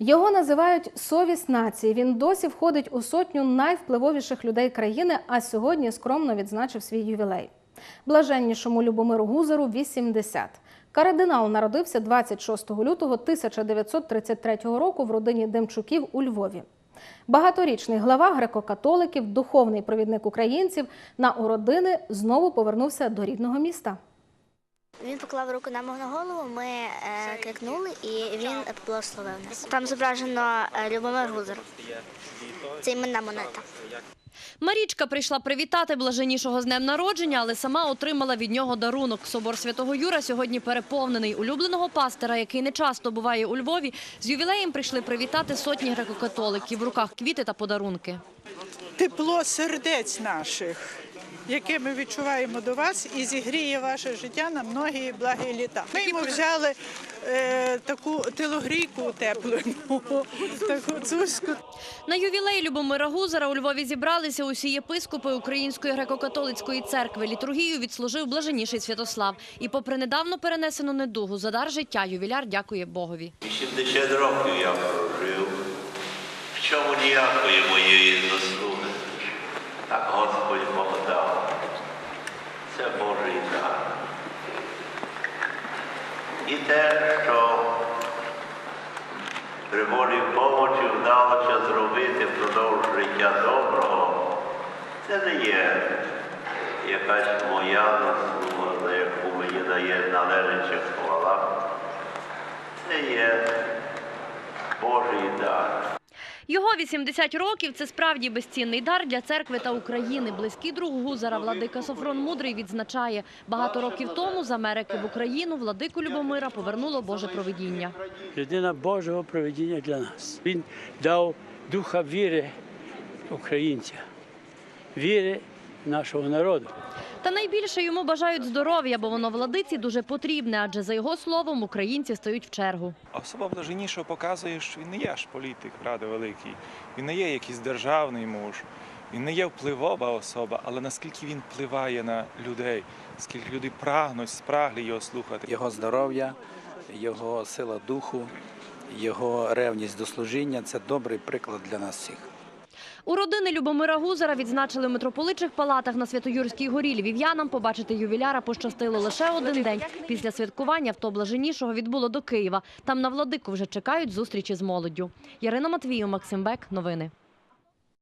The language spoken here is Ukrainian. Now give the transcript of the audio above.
Його називають совість нації. Він досі входить у сотню найвпливовіших людей країни, а сьогодні скромно відзначив свій ювілей. Блаженнішому Любомиру Гузеру 80. Кардинал народився 26 лютого 1933 року в родині Демчуків у Львові. Багаторічний глава греко-католиків, духовний провідник українців на уродини знову повернувся до рідного міста. Він поклав руку нам на голову, ми е, крикнули і він благословив нас. Там зображено е, Любомир Гузер. Це іменна монета. Марічка прийшла привітати блаженнішого з днем народження, але сама отримала від нього дарунок. Собор святого Юра сьогодні переповнений. Улюбленого пастора, який не часто буває у Львові, з ювілеєм прийшли привітати сотні греко-католиків. В руках квіти та подарунки. тепло сердець наших, яке ми відчуваємо до вас, і зігріє ваше життя на многі благі літа. Ми йому взяли е, таку телогрійку теплу, таку цуську. На ювілей Любомира Гузера у Львові зібралися усі єпископи Української греко-католицької церкви. Літургію відслужив блаженніший Святослав. І попри недавно перенесену недугу за дар життя, ювіляр дякує Богові. 80 років я прожив, в чому ніякої моєї заслуги. Так Господь Бог дав. Це Божий дар. І те, що при волі помочі вдалося зробити впродовж життя доброго, це не є якась моя заслуга, за яку мені дає належить хвала. Це є Божий дар. Його 80 років – це справді безцінний дар для церкви та України. Близький друг Гузара, владика Софрон Мудрий, відзначає, багато років тому з Америки в Україну владику Любомира повернуло Боже провидіння. людина Божого проведіння для нас. Він дав духа віри українця, віри нашого народу. Та найбільше йому бажають здоров'я, бо воно владиці дуже потрібне, адже за його словом українці стають в чергу. Особа блаженнішого показує, що він не є аж політик, правда, великий. Він не є якийсь державний муж, він не є впливова особа, але наскільки він впливає на людей, скільки люди прагнуть, спраглі його слухати. Його здоров'я, його сила духу, його ревність до служіння це добрий приклад для нас всіх. У родини Любомира Гузера відзначили в митрополичих палатах на Святоюрській горі. Львів'янам побачити ювіляра пощастило лише один день. Після святкування авто блаженнішого відбуло до Києва. Там на владику вже чекають зустрічі з молоддю. Ярина Матвію, Максим Бек. Новини.